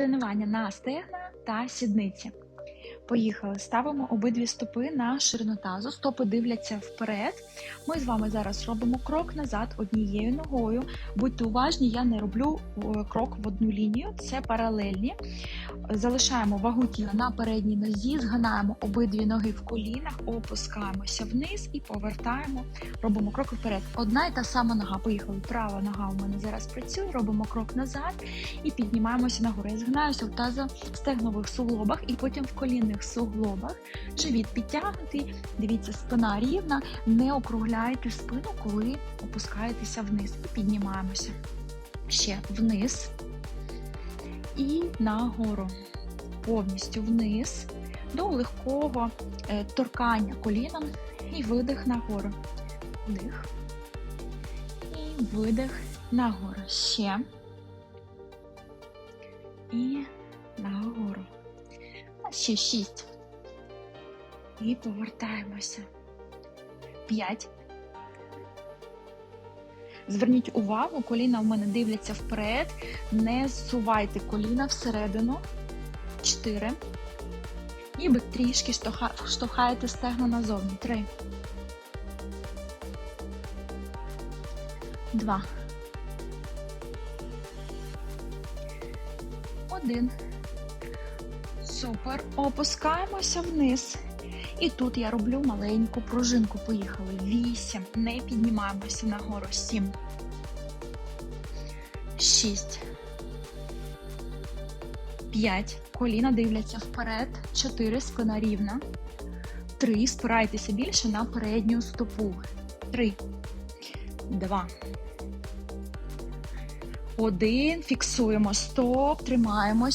Тренування на стегна та сідниці. Поїхали. Ставимо обидві стопи на ширину тазу. Стопи дивляться вперед. Ми з вами зараз робимо крок назад однією ногою. Будьте уважні, я не роблю е, крок в одну лінію, це паралельні. Залишаємо вагу тіла на передній нозі, згинаємо обидві ноги в колінах, опускаємося вниз і повертаємо. Робимо крок вперед. Одна і та сама нога. Поїхали. Права нога у мене зараз працює. Робимо крок назад і піднімаємося нагору. Я згинаюся в тазостегнових суглобах і потім в колінних суглобах. Живіт підтягнутий. Дивіться, спина рівна. Не округляйте спину, коли опускаєтеся вниз. І піднімаємося. Ще вниз і нагору. Повністю вниз до легкого е, торкання коліном і видих нагору. Вдих. І видих нагору. Ще. І ще шість. І повертаємося. П'ять. Зверніть увагу, коліна в мене дивляться вперед. Не зсувайте коліна всередину. Чотири. Ніби трішки штовхаєте стегна назовні. Три. Два. Один. Супер. Опускаємося вниз. І тут я роблю маленьку пружинку. Поїхали. Вісім. Не піднімаємося нагору. Сім. Шість. П'ять. Коліна дивляться вперед. Чотири. Спина рівна. Три. Спирайтеся більше на передню стопу. Три. Два. Один. Фіксуємо. Стоп. Тримаємось.